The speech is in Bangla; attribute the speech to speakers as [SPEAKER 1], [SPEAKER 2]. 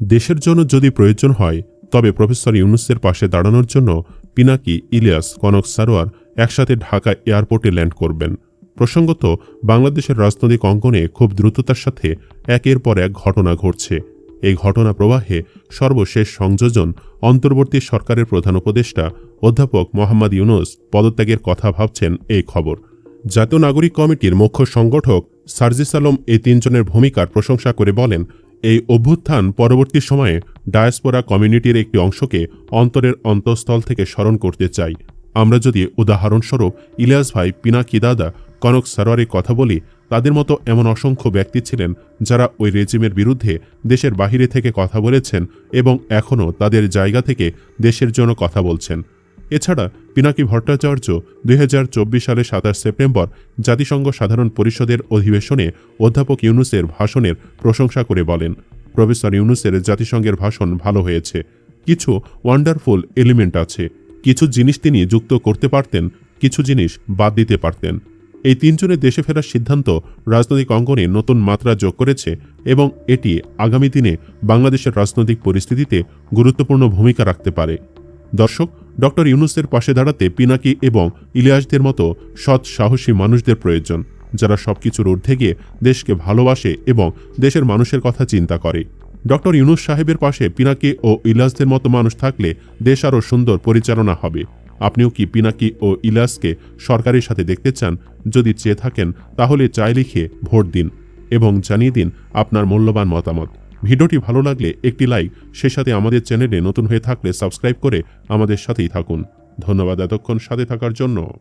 [SPEAKER 1] দেশের জন্য যদি প্রয়োজন হয়, তবে প্রফেসর ইউনুসের পাশে দাঁড়ানোর জন্য পিনাকি, ইলিয়াস, কনক সারোয়ার একসাথে ঢাকা এয়ারপোর্টে ল্যান্ড করবেন। প্রসঙ্গত, বাংলাদেশের রাজনৈতিক অঙ্গনে খুব দ্রুততার সাথে একের পর এক ঘটনা ঘটছে। এই ঘটনা প্রবাহে সর্বশেষ সংযোজন অন্তর্বর্তী সরকারের প্রধান উপদেষ্টা অধ্যাপক মোহাম্মদ ইউনুস পদত্যাগের কথা ভাবছেন এই খবর। জাতীয় নাগরিক কমিটির মুখ্য সংগঠক সার্জিস আলম এই তিনজনের ভূমিকার প্রশংসা করে বলেন এই অভ্যুত্থান পরবর্তী সময়ে ডায়াসপোরা কমিউনিটির একটি অংশকে অন্তরের অন্তঃস্থল থেকে স্মরণ করতে চাই। আমরা যদি উদাহরণস্বরূপ ইলিয়াস ভাই পিনাকি দাদা কনক সারোয়ারের কথা বলি, তাদের মতো এমন অসংখ্য ব্যক্তি ছিলেন যারা ওই রেজিমের বিরুদ্ধে দেশের বাহিরে থেকে কথা বলেছেন এবং এখনও তাদের জায়গা থেকে দেশের জন্য কথা বলছেন। এছাড়া পিনাকি ভট্টাচার্য দুই সালের সাতাশ সেপ্টেম্বর জাতিসংঘ সাধারণ পরিষদের অধিবেশনে অধ্যাপক ইউনুসের ভাষণের প্রশংসা করে বলেন, প্রফেসর ইউনুসের জাতিসংঘের ভাষণ ভালো হয়েছে। কিছু ওয়ান্ডারফুল এলিমেন্ট আছে। কিছু জিনিস তিনি যুক্ত করতে পারতেন, কিছু জিনিস বাদ দিতে পারতেন। এই তিনজনের দেশে ফেরার সিদ্ধান্ত রাজনৈতিক অঙ্গনে নতুন মাত্রা যোগ করেছে এবং এটি আগামী দিনে বাংলাদেশের রাজনৈতিক পরিস্থিতিতে গুরুত্বপূর্ণ ভূমিকা রাখতে পারে। দর্শক ডক্টর ইউনুসের পাশে দাঁড়াতে পিনাকি এবং ইলিয়াসদের মতো সৎ, সাহসী মানুষদের প্রয়োজন, যারা সবকিছুর ঊর্ধ্বে গিয়ে দেশকে ভালোবাসে এবং দেশের মানুষের কথা চিন্তা করে। ডক্টর ইউনুস সাহেবের পাশে পিনাকি ও ইলিয়াসদের মতো মানুষ থাকলে দেশ আরও সুন্দর পরিচালনা হবে। আপনিও কি পিনাকি ও ইলাসকে সরকারের সাথে দেখতে চান? যদি চেয়ে থাকেন, তাহলে চাই লিখে ভোট দিন এবং জানিয়ে দিন আপনার মূল্যবান মতামত। ভিডিওটি ভালো লাগলে একটি লাইক সে সাথে আমাদের চ্যানেলে নতুন হয়ে থাকলে সাবস্ক্রাইব করে আমাদের সাথেই থাকুন। ধন্যবাদ এতক্ষণ সাথে থাকার জন্য।